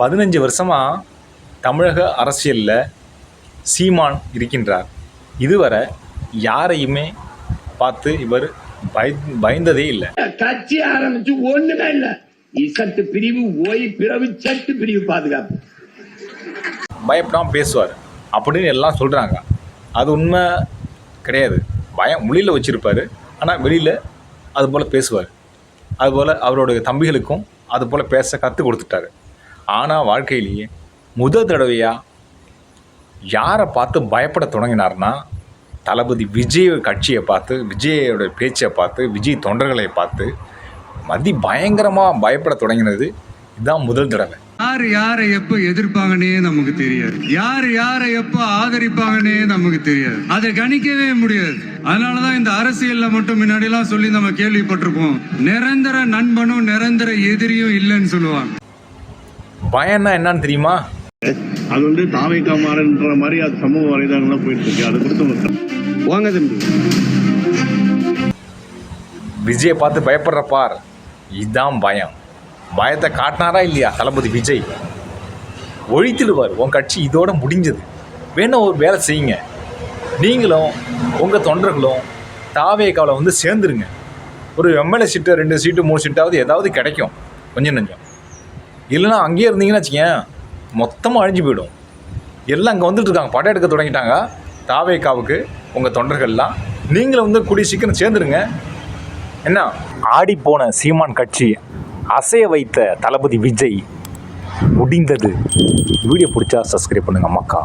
பதினஞ்சு வருஷமாக தமிழக அரசியலில் சீமான் இருக்கின்றார். இதுவரை யாரையுமே பார்த்து இவர் பய பயந்ததே இல்லை. கட்சி ஆரம்பிச்சு ஒண்ணுமே இல்ல. இசட்டு பிரிவு ஓய் பிறவு சட்டு பிரிவு பாதுகாப்பு. பயப்படாமல் பேசுவார். அப்படின்னு எல்லாம் சொல்கிறாங்க அது உண்மை கிடையாது. பயம் மொழியில் வச்சுருப்பார். ஆனால் வெளியில் அது போல் பேசுவார். அதுபோல் அவருடைய தம்பிகளுக்கும் அது போல் பேச கற்றுக் கொடுத்துட்டாரு. ஆனால் வாழ்க்கையிலேயே முதல் தடவையாக யாரை பார்த்து பயப்பட தொடங்கினார்னா தளபதி விஜய் கட்சியை பார்த்து விஜயோட பேச்சை பார்த்து விஜய் தொண்டர்களை பார்த்து மதி பயங்கரமாக பயப்பட தொடங்கினது இதுதான் முதல் தடவை. யார் யாரை எப்ப எதிர்ப்பாங்கன்னே நமக்கு தெரியாது. யார் யாரை எப்ப ஆதரிப்பாங்கன்னே நமக்கு தெரியாது. அதை கணிக்கவே முடியாது. அதனாலதான் இந்த அரசியல்ல மட்டும் முன்னாடி எல்லாம் சொல்லி நம்ம கேள்விப்பட்டிருப்போம். நிரந்தர நண்பனும் நிரந்தர எதிரியும் இல்லைன்னு சொல்லுவாங்க. பயம்னா என்னன்னு தெரியுமா? அது வந்து தாவைக்கா மாறன்ற மாதிரி அது சமூக வலைதளங்கள்லாம் போயிட்டு இருக்கு. அதை கொடுத்து வாங்க தம்பி. விஜயை பார்த்து பயப்படுற பார். இதுதான் பயம். பயத்தை காட்டினாரா இல்லையா தளபதி விஜய்? ஒழித்திடுவார். உன் கட்சி இதோட முடிஞ்சது. வேணா ஒரு வேலை செய்யுங்க. நீங்களும் உங்கள் தொண்டர்களும் தாவேக்காவில் வந்து சேர்ந்துருங்க. ஒரு எம்எல்ஏ சீட்டு ரெண்டு சீட்டு மூணு சீட்டாவது ஏதாவது கிடைக்கும். கொஞ்சம் நஞ்சம். இல்லைனா அங்கேயே இருந்தீங்கன்னு வச்சுக்கேன் மொத்தமாக அழிஞ்சு போயிடும். எல்லாம் அங்கே வந்துட்டுருக்காங்க படம் எடுக்க தொடங்கிட்டாங்க. தாவேக்காவுக்கு உங்கள் தொண்டர்கள்லாம் நீங்களும் வந்து கூடிய சீக்கிரம் சேர்ந்துருங்க. என்ன? ஆடி போன சீமான் கட்சி அசைய வைத்த தளபதி விஜய் முடிந்தது. வீடியோ பிடிச்சா சப்ஸ்கிரைப் பண்ணுங்க மக்கா.